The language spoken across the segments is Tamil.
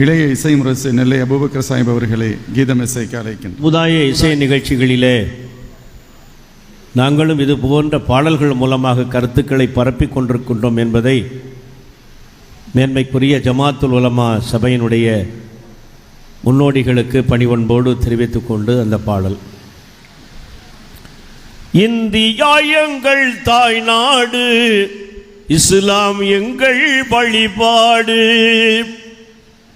இளைய இசை முரசு நெல்லை அபுபக்கர் சாஹிப் அவர்களை கீதம் இசைக்கு அழைக்கின்றோம். புதாய இசை நிகழ்ச்சிகளிலே நாங்களும் இது போன்ற பாடல்கள் மூலமாக கருத்துக்களை பரப்பிக் கொண்டிருக்கின்றோம் என்பதை மேன்மைக்குரிய ஜமாத்துல் உலமா சபையினுடைய முன்னோடிகளுக்கு பணிவன்போடு தெரிவித்துக் கொண்டு அந்த பாடல். இந்தியா எங்கள் தாய் நாடு இஸ்லாம் எங்கள் வழிபாடு.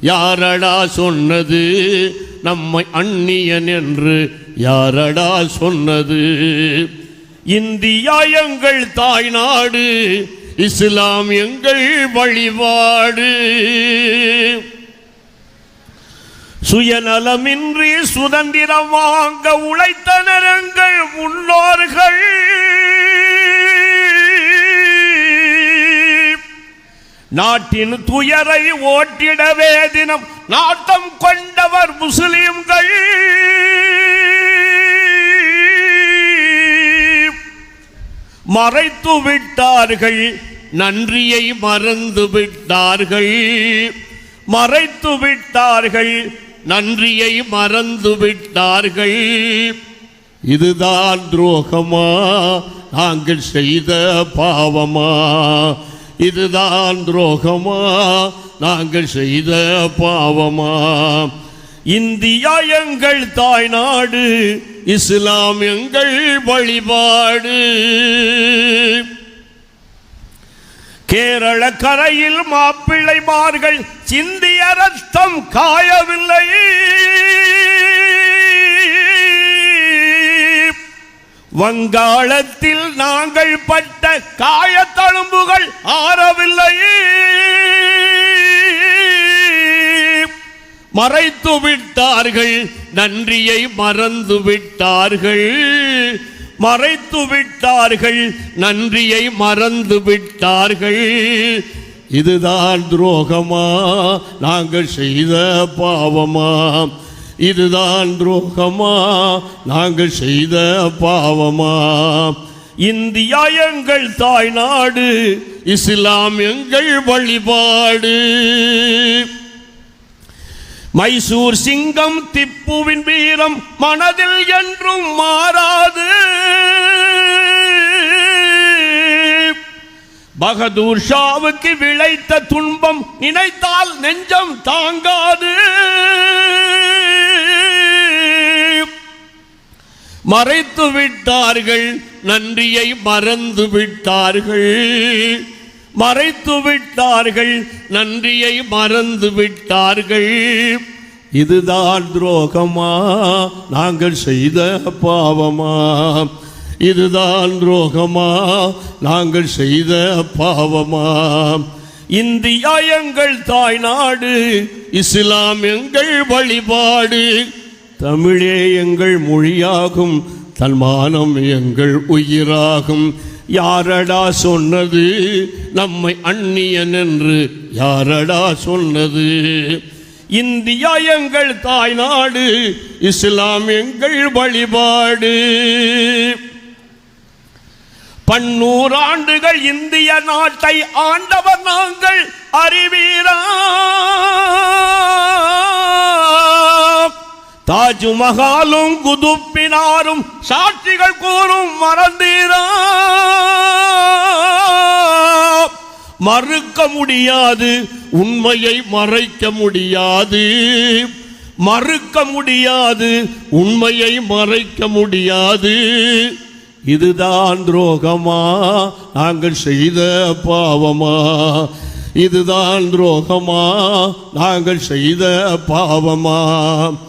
யாரடா சொன்னது? நம்மை அந்நியன் என்று யாரடா சொன்னது? இந்தியா எங்கள் தாய் நாடு இஸ்லாம் எங்கள் வழிபாடு. சுயநலமின்றி சுதந்திரம் வாங்க உழைத்த நாட்டின் துயரை ஓட்டிடவே தினம் நாட்டம் கொண்டவர் முஸ்லிம்கள். மறைத்து விட்டார்கள் நன்றியை மறந்து விட்டார்கள். மறைத்து விட்டார்கள் நன்றியை மறந்து விட்டார்கள். இதுதான் துரோகமா? நாங்கள் செய்த பாவமா? இதுதான் துரோகமா? நாங்கள் செய்த பாவமா? இந்தியா எங்கள் தாய் நாடு இஸ்லாம் எங்கள் வழிபாடு. கேரள கரையில் மாப்பிள்ளைமார்கள் சிந்திய ரத்தம் காயவில்லை. வங்காளத்தில் நாங்கள் பட்ட காயத்தழும்புகள் ஆறவில்லை மறைத்து விட்டார்கள் நன்றியை மறந்து விட்டார்கள் மறைத்து விட்டார்கள் நன்றியை மறந்து விட்டார்கள் இதுதான் துரோகமா? நாங்கள் செய்த பாவமா? இதுதான் துரோகமா? நாங்கள் செய்த பாவமா? இந்தியா எங்கள் தாய் நாடு இஸ்லாம் எங்கள் வழிபாடு. மைசூர் சிங்கம் திப்புவின் வீரம் மனதில் என்றும் மாறாது. பகதூர் ஷாவுக்கு விளைத்த துன்பம் நினைத்தால் நெஞ்சம் தாங்காது. மறைத்து விட்டார்கள் நன்றியை மறந்து விட்டார்கள். மறைத்து விட்டார்கள் நன்றியை மறந்து விட்டார்கள். இதுதான் துரோகமா? நாங்கள் செய்த பாவமா? இதுதான் துரோகமா? நாங்கள் செய்த பாவமா? இந்தியா எங்கள் தாய்நாடு இஸ்லாம் எங்கள் வழிபாடு. தமிழே எங்கள் மொழியாகும் தன்மானம் எங்கள் உயிராகும். யாரடா சொன்னது? நம்மை அந்நியன் என்று யாரடா சொன்னது? இந்தியா எங்கள் தாய் நாடு இஸ்லாம் எங்கள் வழிபாடு. பன்னூறாண்டுகள் இந்திய நாட்டை ஆண்டவர் நாங்கள் அறிவீரா? தாஜ்மஹாலும் குதுப்பினாரும் சாட்சிகள் கூறும் மறந்தீரா. மறுக்க முடியாது உண்மையை மறைக்க முடியாது. மறுக்க முடியாது உண்மையை மறைக்க முடியாது. இதுதான் துரோகமா? நாங்கள் செய்த பாவமா? இதுதான் துரோகமா? நாங்கள் செய்த பாவமா?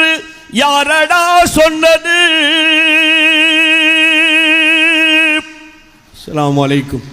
யாரடா சொன்னது? அலாம் வலைக்கும்